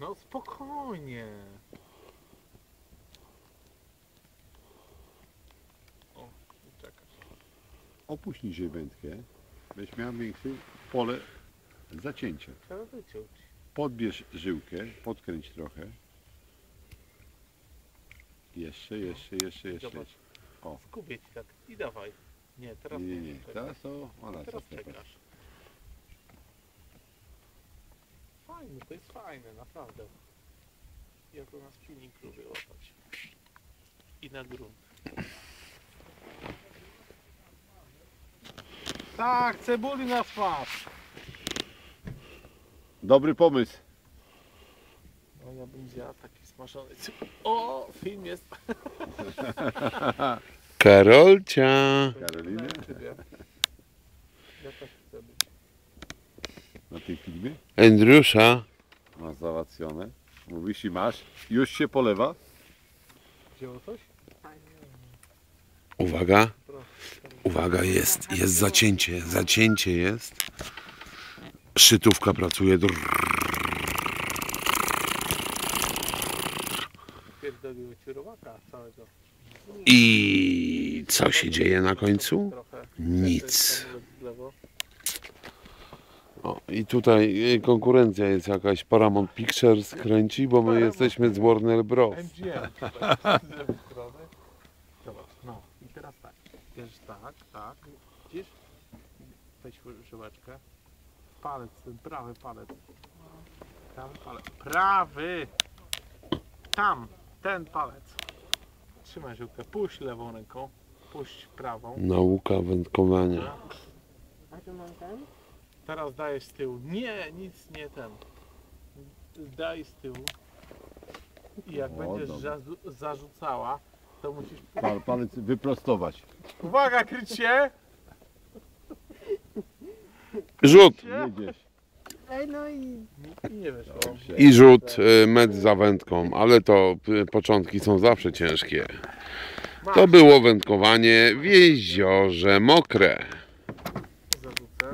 No spokojnie. O, czekaj. Opuść niżej wędkę. Będziesz miał większe pole zacięcia. Trzeba wyciąć. Podbierz żyłkę, podkręć trochę. Jeszcze, jeszcze, jeszcze, jeszcze. Zobacz. O. Skubię ci tak i dawaj. Nie, teraz Nie, nie, nie. Teraz to ona Teraz czekasz. Fajne, to jest fajne, naprawdę. Ja to na spinning lubię łapać. I na grunt. Tak, cebuli na twarz. Dobry pomysł. No ja bym zjadł taki smażony cebul. O, film jest. Karolcia. Karolina? Dla ciebie. Ja też chcę być. Na tym filmie Andriusza. masz załatwione. Mówisz i masz. Już się polewa. Wzięło coś? Uwaga, uwaga, jest, jest zacięcie, zacięcie jest. Szytówka pracuje. I co się dzieje na końcu? Nic. Hamulec w lewo. O, I tutaj y, konkurencja jest jakaś. Paramount Pictures kręci, bo my jesteśmy z Warner Bros. MGM tutaj z lewej strony. Zobacz, no i teraz tak. Bierzesz tak, tak. Widzisz? Weź żyłeczkę. Palec, ten prawy palec. Prawy palec. Prawy! Tam, ten palec. Trzymaj żyłkę, puść lewą ręką. Puść prawą. Nauka wędkowania. Teraz dajesz z tyłu. Nie, nic nie ten. Daj z tyłu. I jak O, będziesz dobra. zarzucała, to musisz. Pal, palec wyprostować. Uwaga, kryć się! Rzut. Jedziesz. Ej, no i I nie. I rzut y, med za wędką, ale to y, początki są zawsze ciężkie. To było wędkowanie w jeziorze Mokre.